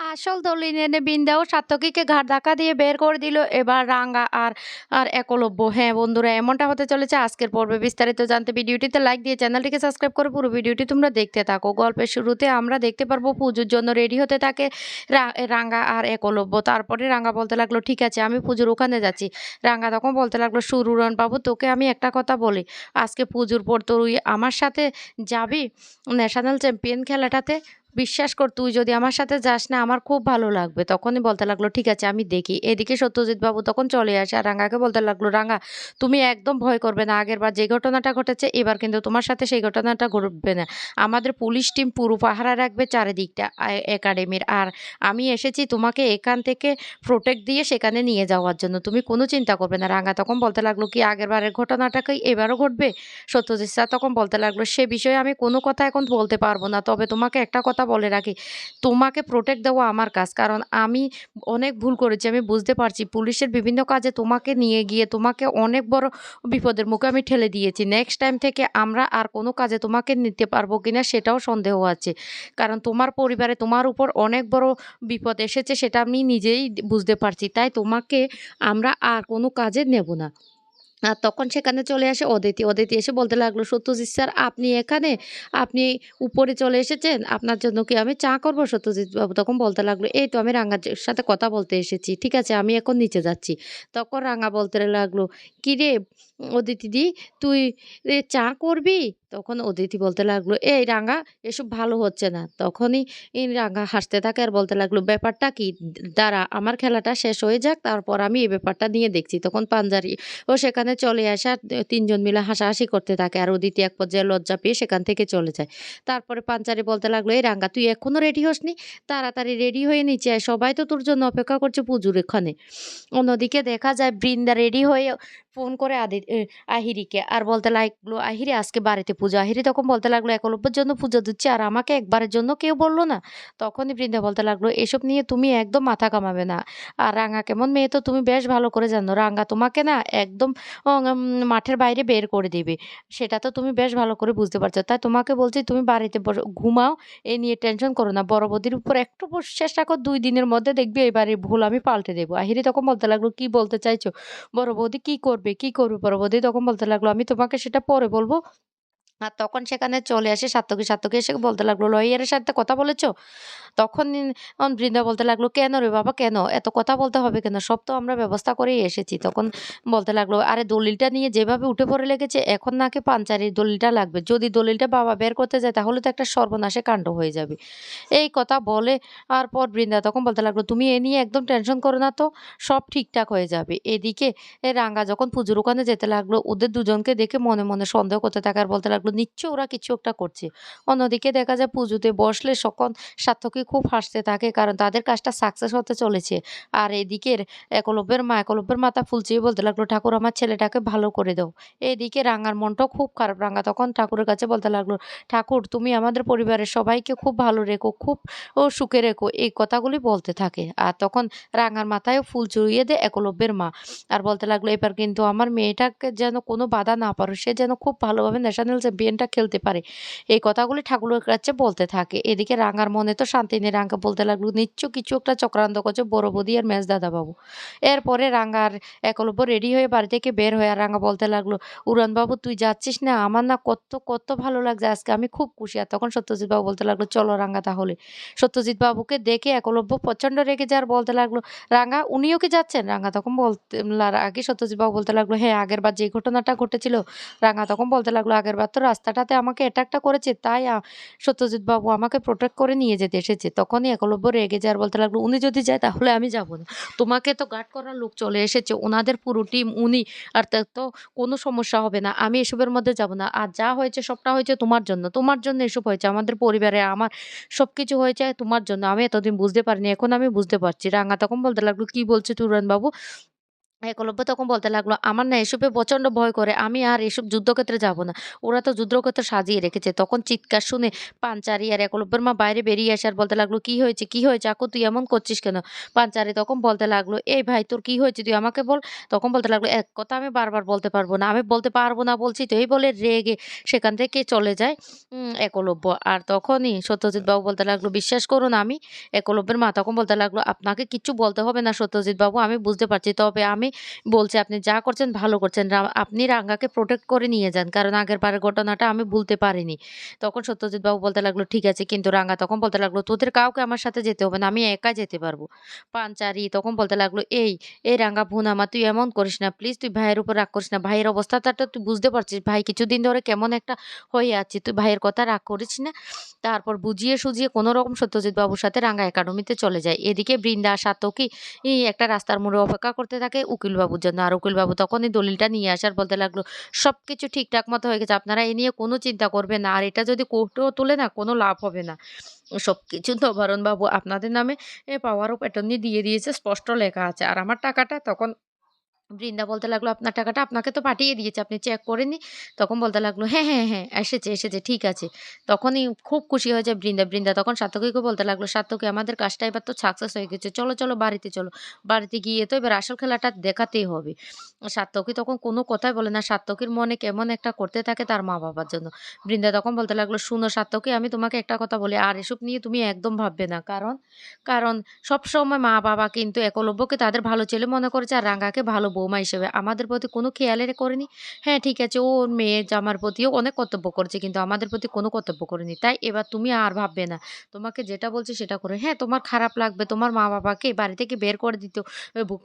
আসল দলিল এনে বিন্দাও সাত্তকীকে ঘাড় ধাক্কা দিয়ে বের করে দিল এবার রাঙ্গা আর আর একলব্য। হ্যাঁ বন্ধুরা, এমনটা হতে চলেছে আজকের পর্বে। বিস্তারিত জানতে ভিডিওটিতে লাইক দিয়ে চ্যানেলটিকে সাবস্ক্রাইব করে পুরো ভিডিওটি তোমরা দেখতে থাকো। গল্পের শুরুতে আমরা দেখতে পারব পুজোর জন্য রেডি হতে থাকে রাঙ্গা আর একলব্য। তারপরে রাঙ্গা বলতে লাগল, ঠিক আছে, আমি পুজোর ওখানে যাচ্ছি। রাঙ্গা তখন বলতে লাগল সুরুরন বাবু তোকে আমি একটা কথা বলি। আজকে পুজোর পর তুই আমার সাথে যাবি ন্যাশনাল চ্যাম্পিয়ন খেলাটাতে? বিশ্বাস কর, তুই যদি আমার সাথে যাস না, আমার খুব ভালো লাগবে। তখনই বলতে লাগল, ঠিক আছে, আমি দেখি। এদিকে সত্যজিৎ বাবু তখন চলে আসে আর রাঙ্গাকে বলতে লাগল, রাঙ্গা, তুমি একদম ভয় করবে না। আগের বার যে ঘটনাটা ঘটেছে, এবার কিন্তু তোমার সাথে সেই ঘটনাটা ঘটবে না। আমাদের পুলিশ টিম পুরো পাহারা রাখবে চারিদিকটা একাডেমির। আর আমি এসেছি তোমাকে এখান থেকে প্রোটেক্ট দিয়ে সেখানে নিয়ে যাওয়ার জন্য। তুমি কোনো চিন্তা করবে না, রাঙ্গা। তখন বলতে লাগল, কি আগের বারের ঘটনাটাকেই এবারও ঘটবে? সত্যজিৎ স্যার তখন বলতে লাগল, সে বিষয়ে আমি কোনো কথা এখন বলতে পারব না। তবে তোমাকে একটা কথা বলে রাখি। তোমাকে প্রোটেক্ট দেওয়া আমার কাজ। কারণ আমি অনেক ভুল করেছি, আমি বুঝতে পারছি। পুলিশের বিভিন্ন কাজে তোমাকে নিয়ে গিয়ে, তোমাকে অনেক বড় বিপদের মুখে আমি ঠেলে দিয়েছি। নেক্সট টাইম থেকে আমরা আর কোনো কাজে তোমাকে নিতে পারব কিনা সেটাও সন্দেহ আছে। কারণ তোমার পরিবারে তোমার উপর অনেক বড় বিপদ এসেছে, সেটা আমি নিজেই বুঝতে পারছি। তাই তোমাকে আমরা আর কোনো কাজে নেব না। আর তখন সেখানে চলে আসে অদিতি। অদিতি এসে বলতে লাগল, সত্যজিৎ স্যার, আপনি এখানে? আপনি উপরে চলে এসেছেন? আপনার জন্য কি আমি চা করব? সত্যজিৎ বাবু তখন বলতে লাগল, এই তো আমি রাঙ্গার সাথে কথা বলতে এসেছি। ঠিক আছে, আমি এখন নিচে যাচ্ছি। তখন রাঙা বলতে লাগল, কি রে অদিতি দি তুই চা করবি? তখন অদিতি বলতে লাগল, এই রাঙা, এসব ভালো হচ্ছে না। তখনই রাঙ্গা হাসতে থাকে আর বলতে লাগল, ব্যাপারটা কি? দাঁড়া, আমার খেলাটা শেষ হয়ে যাক, তারপর আমি এই ব্যাপারটা নিয়ে দেখছি। তখন পাঞ্জারি ও সেখানে চলে আসে আর তিনজন মিলে হাসাহাসি করতে থাকে আর অদিতি এক পর্যায়ে লজ্জা পেয়ে সেখান থেকে চলে যায়। তারপরে পাঞ্চারি বলতে লাগল, এই রাঙ্গা তুই এখনও রেডি হসনি? তাড়াতাড়ি রেডি হয়ে নিচে আয় সবাই তো তোর জন্য অপেক্ষা করছে পুজোর এখানে। অন্যদিকে দেখা যায়, বৃন্দা রেডি হয়ে ফোন করে আদি এ, আহিরিকে। আর বলতে লাগল আহিরি আজকে বাড়িতে পুজো। আহিরি তখন বলতে লাগল একলব্যের জন্য পুজো দিচ্ছে আর আমাকে একবারের জন্য কেউ বলল না। তখনই বৃন্দা বলতে লাগল এসব নিয়ে তুমি একদম মাথা কামাবে না। আর রাঙা কেমন মেয়ে তো তুমি বেশ ভালো করে জানো। রাঙ্গা তোমাকে না একদম মাঠের বাইরে বের করে দিবে। সেটা তো তুমি বেশ ভালো করে বুঝতে পারছ। তাই তোমাকে বলছি তুমি বাড়িতে ঘুমাও এই নিয়ে টেনশন করো না। বড় বৌদির উপর একটু চেষ্টা কর দুই দিনের মধ্যে দেখবি এবারে ভুল আমি পাল্টে দেবো। আহিরি তখন বলতে লাগল কি বলতে চাইছো? বড় বৌদি কি করবে? কি করবে পরবর্তী তখন বলতে লাগল আমি তোমাকে সেটা পরে বলব। আর তখন সেখানে চলে আসে সাত্তকী সাত্তকী এসে বলতে লাগল, লয়ারের সাথে কথা বলেছ? তখন বৃন্দা বলতে লাগল, কেন রে বাবা, কেন? এত কথা বলতে হবে কেন? সব তো আমরা ব্যবস্থা করেই এসেছি। তখন বলতে লাগল, আরে দলিলটা নিয়ে যেভাবে উঠে পড়ে লেগেছে, এখন নাকি পাঞ্চারির দলিলটা লাগবে। যদি দলিলটা বাবা বের করতে যায়, তাহলে তো একটা সর্বনাশে কাণ্ড হয়ে যাবে। এই কথা বলে আর পর বৃন্দা তখন বলতে লাগল, তুমি এ নিয়ে একদম টেনশন করো না তো, সব ঠিকঠাক হয়ে যাবে। এদিকে রাঙ্গা যখন পুজোর ওখানে যেতে লাগল, ওদের দুজনকে দেখে মনে মনে সন্দেহ করতে থাকে আর বলতে লাগল নিশ্চয় ওরা কিছু একটা করছে। অন্যদিকে দেখা যায় পুজোতে বসলে সকল সার্থকী খুব হাসতে থাকে, কারণ তাদের কাজটা সাকসেস হতে চলেছে। আর এদিকের একলব্যের মা, একলব্যের মাথা ফুলচিয়ে বলতে লাগল, ঠাকুর, আমার ছেলেটাকে ভালো করে দাও। এদিকে রাঙার মনটাও খুব খারাপ। রাঙা তখন ঠাকুরের কাছে বলতে লাগল, ঠাকুর, তুমি আমাদের পরিবারের সবাইকে খুব ভালো রেখো, খুব, ও, সুখে রেখো। এই কথাগুলি বলতে থাকে। আর তখন রাঙার মাথায় ফুল চড়িয়ে দেয় একলব্যের মা। আর বলতে লাগল, এবার কিন্তু আমার মেয়েটাকে যেন কোনো বাধা না পারো সে যেন খুব ভালোভাবে ন্যাশনাল চ্যাম্পিয়নটা খেলতে পারে। এই কথাগুলি ঠাকুরের কাছে বলতে থাকে। এদিকে রাঙার মনে তো শান্তি নেই। রাঙ্গা বলতে লাগল নিশ্চয় কিছু একটা চক্রান্ত করছে বড় বৌদি আর মেজ দাদা বাবু এরপরে রাঙ্গার একলব্য রেডি হয়ে বাড়ি থেকে বের হয়ে রাঙ্গা বলতে লাগল, উড়ানবাবু, তুই যাচ্ছিস না? আমার না কত কত ভালো লাগছে। আজকে আমি খুব খুশি। আর তখন সত্যজিৎ বাবু বলতে লাগল, চলো রাঙ্গা তাহলে। সত্যজিৎ বাবুকে দেখে একলব্য প্রচণ্ড রেগে যার বলতে লাগল রাঙ্গা উনিও কি যাচ্ছেন? রাঙ্গা তখন বলতে আগে সত্যজিৎ বাবু বলতে লাগল হ্যাঁ আগের বার যে ঘটনাটা ঘটেছিল। রাঙ্গা তখন বলতে লাগল আগের বার তো রাস্তাটাতে আমাকে অ্যাটাকটা করেছে, তাই সত্যজিৎ বাবু আমাকে প্রোটেক্ট করে নিয়ে যেতে এসেছে। তখনই একলব্য রেগে যায় আর বলতে লাগল, উনি যদি যায় তাহলে আমি যাব না। তোমাকে তো গার্ড করার লোক চলে এসেছে, ওনাদের পুরো টিম উনি, আর তার তো কোনো সমস্যা হবে না। আমি এসবের মধ্যে যাব না। আর যা হয়েছে সবটা হয়েছে তোমার জন্য। তোমার জন্য এসব হয়েছে। আমাদের পরিবারে আমার সব কিছু হয়েছে তোমার জন্য। আমি এতদিন বুঝতে পারিনি, এখন আমি বুঝতে পারছি। রাঙা তখন বলতে লাগল, কি বলছে তুরান বাবু? একলব্য তখন বলতে লাগল, "আমার না এসবে প্রচণ্ড ভয় করে। আমি আর এসব যুদ্ধক্ষেত্রে যাব না। ওরা তো যুদ্ধক্ষেত্র সাজিয়ে রেখেছে।" তখন চিৎকার শুনে পাঞ্চারি আর একলব্যের মা বাইরে বেরিয়ে আসে আর বলতে লাগল, "কি হয়েছে? কি হয়েছে? আকু তুই এমন করছিস কেন?" পাঞ্চারি তখন বলতে লাগল, "এই ভাই তোর কি হয়েছে? তুই আমাকে বল।" তখন বলতে লাগল, "এক কথা আমি বারবার বলতে পারব না। আমি বলতে পারব না বলছি তো।" এই বলে রেগে সেখান থেকে চলে যায় একলব্য। আর তখনই সত্যজিৎ বাবু বলতে লাগল, "বিশ্বাস করুন আমি" একলব্যের মা তখন বলতে লাগল, "আপনাকে কিচ্ছু বলতে হবে না সত্যজিৎ বাবু। আমি বুঝতে পারছি। তবে আমি বলছি, "আপনি যা করছেন ভালো করছেন। আপনি রাঙ্গাকে প্রোটেক্ট করে নিয়ে যান। কারণ আগের আগেরবারের ঘটনাটা আমি ভুলতে পারিনি।" তখন সত্যজিৎ বাবু বলতে লাগল, "ঠিক আছে।" কিন্তু রাঙ্গা তখন বলতে লাগল, "তোদের কাউকে আমার সাথে যেতে হবে না। আমি একা যেতে পারব।" পাঞ্চারি তখন বলতে লাগল, "এই, এই রাঙ্গা বোন আমার তুই এমন করিস না। প্লিজ তুই ভাইয়ের উপর রাগ করিস না। ভাইয়ের অবস্থাটা তো তুই বুঝতে পারছিস। ভাই কিছুদিন ধরে কেমন একটা হয়ে আছে। তুই ভাইয়ের কথা রাগ করিস না।" তারপর বুঝিয়ে সুঝিয়ে কোনরকম সত্যজিৎ বাবুর সাথে রাঙ্গা একাডেমিতে চলে যায়। এদিকে বৃন্দা ই একটা রাস্তার মোড়ে অপেক্ষা করতে থাকে উকিলবাবুর জন্য। আর উকিলবাবু তখনই দলিলটা নিয়ে আসার বলতে লাগল, সব কিছু ঠিকঠাক মতো হয়ে গেছে। আপনারা এ নিয়ে কোনো চিন্তা করবেন না। আর এটা যদি কোর্টেও তোলে না কোনো লাভ হবে না। সব সবকিছু নবারুণবাবু আপনাদের নামে পাওয়ার অফ অ্যাটর্নি দিয়ে দিয়েছে। স্পষ্ট লেখা আছে। আর আমার টাকাটা" তখন বৃন্দা বলতে লাগল, "আপনার টাকাটা আপনাকে তো পাঠিয়ে দিয়েছে। আপনি চেক করেননি?" তখন বলতে লাগল, "হ্যাঁ, হ্যাঁ, হ্যাঁ, এসেছে, এসেছে। ঠিক আছে।" তখনই খুব খুশি হয়ে যায় বৃন্দা। বৃন্দা তখন সার্থকীকে বলতে লাগল, সার্থকী আমাদের কাজটা এবার তো সাকসেস হয়ে গেছে। চলো, চলো বাড়িতে চলো। বাড়িতে গিয়ে তো এবার আসল খেলাটা দেখাতেই হবে।" সার্থকী তখন কোনো কথাই বলে না। সার্থকীর মনে কেমন একটা করতে থাকে তার মা-বাবার জন্য। বৃন্দা তখন বলতে লাগল, "শুনো সাত্তকী আমি তোমাকে একটা কথা বলি। আর এসব নিয়ে তুমি একদম ভাববে না। কারণ, কারণ সবসময় মা-বাবা কিন্তু একলব্যকে তাদের ভালো ছেলে মনে করেছে আর রাঙ্গাকে ভালো বৌমা হিসেবে। আমাদের প্রতি কোনো খেয়ালের করেনি। হ্যাঁ, ঠিক আছে ও ওর মেয়ে জামার প্রতিও অনেক কর্তব্য করছে কিন্তু আমাদের প্রতি কোনো কর্তব্য করেনি। তাই এবার তুমি আর ভাববে না। তোমাকে যেটা বলছে সেটা করে হ্যাঁ, তোমার খারাপ লাগবে। তোমার মা-বাবাকে বাড়ি থেকে বের করে দিত।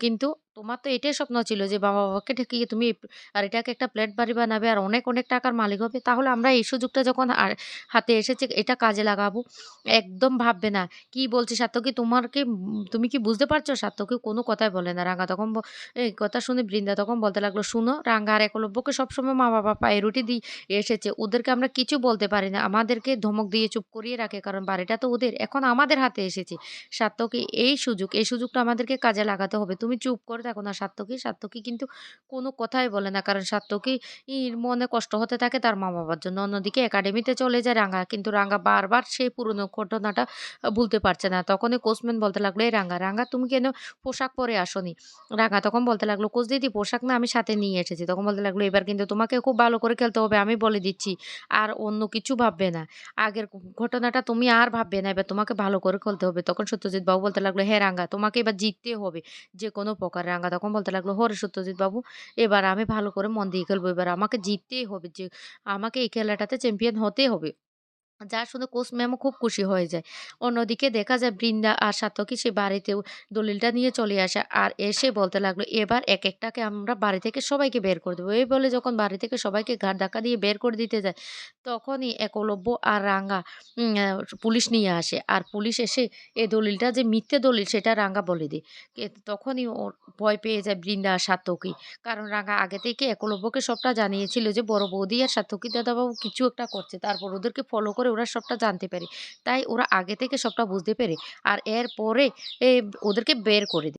কিন্তু তোমার তো এটাই স্বপ্ন ছিল যে বাবা বাবাকে ঠেকিয়ে তুমি আর এটাকে একটা ফ্ল্যাট বাড়ি বানাবে আর অনেক, অনেক টাকার মালিক হবে। তাহলে আমরা এই সুযোগটা যখন আর হাতে এসেছে এটা কাজে লাগাবো। একদম ভাববে না। কি বলছি সাত্তকী তোমার কি তুমি কি বুঝতে পারছ? সাত্তকী কোনো কথাই বলে না। রাঙ্গা তখন এই কথা শুনে বৃন্দা তখন বলতে লাগল, "শুনো রাঙ্গা আর একলব্যকে সবসময় মা-বাবা পায়ে রুটি দিয়ে এসেছে। ওদেরকে আমরা কিছু বলতে পারি না। আমাদেরকে ধমক দিয়ে চুপ করিয়ে রাখে। কারণ বাড়িটা তো ওদের। এখন আমাদের হাতে এসেছে। সাত্তকী এই সুযোগ, এই সুযোগটা আমাদেরকে কাজে লাগাতে হবে। তুমি চুপ করে থাকো না সাত্তকী।" সাত্তকী কিন্তু কোনো কথাই বলে না। কারণ সাত্তকীর মনে কষ্ট হতে থাকে তার মা-বাবার জন্য। অন্যদিকে একাডেমিতে চলে যায় রাঙ্গা। কিন্তু রাঙ্গা বারবার সেই পুরনো ঘটনাটা ভুলতে পারছে না। তখনই কোচম্যান বলতে লাগল, "এই রাঙ্গা, রাঙ্গা তুমি কেন পোশাক পরে আসনি রাঙ্গা তখন বলতে লাগল, "কোচ দিদি পোশাক না আমি সাথে নিয়ে এসেছি।" তখন বলতে লাগল, "এবার কিন্তু তোমাকে খুব ভালো করে খেলতে হবে আমি বলে দিচ্ছি। আর অন্য কিছু ভাববে না। আগের ঘটনাটা তুমি আর ভাববে না। এবার তোমাকে ভালো করে খেলতে হবে।" তখন সত্যজিৎ বাবু বলতে লাগল, "হ্যাঁ রাঙ্গা তোমাকে এবার জিততে হবে যে কোনো প্রকারে।" রাঙ্গা তখন বলতে লাগল, "হরে সত্যজিৎ বাবু এবার আমি ভালো করে মন দিয়ে খেলব। এবার আমাকে জিততেই হবে। যে আমাকে এই খেলাটাতে চ্যাম্পিয়ন হতেই হবে।" যা শুনে কোচ ম্যামও খুব খুশি হয়ে যায়। অন্যদিকে দেখা যায় বৃন্দা আর সাত্তকী সে বাড়িতেও দলিলটা নিয়ে চলে আসে। আর এসে বলতে লাগল, "এবার একেকটাকে আমরা বাড়ি থেকে সবাইকে বের করে দেবো।" এই বলে যখন বাড়ি থেকে সবাইকে ঘাট ধাক্কা দিয়ে বের করে দিতে যায়, তখনই একলব্য আর রাঙ্গা পুলিশ নিয়ে আসে। আর পুলিশ এসে এ দলিলটা, যে মিথ্যে দলিল সেটা রাঙ্গা বলে দেয়। তখনই ওর ভয় পেয়ে যায় বৃন্দা আর সাত্তকী। কারণ রাঙ্গা আগে থেকে একলব্যকে সবটা জানিয়েছিল যে, বড় বৌদি আর সাত্তকী দাদাবাবু কিছু একটা করছে। তারপর ওদেরকে ফলো করে ওরা সবটা জানতে পারে। তাই ওরা আগে থেকে সবটা বুঝতে পেরে আর এরপরে ওদেরকে বের করে দেয়।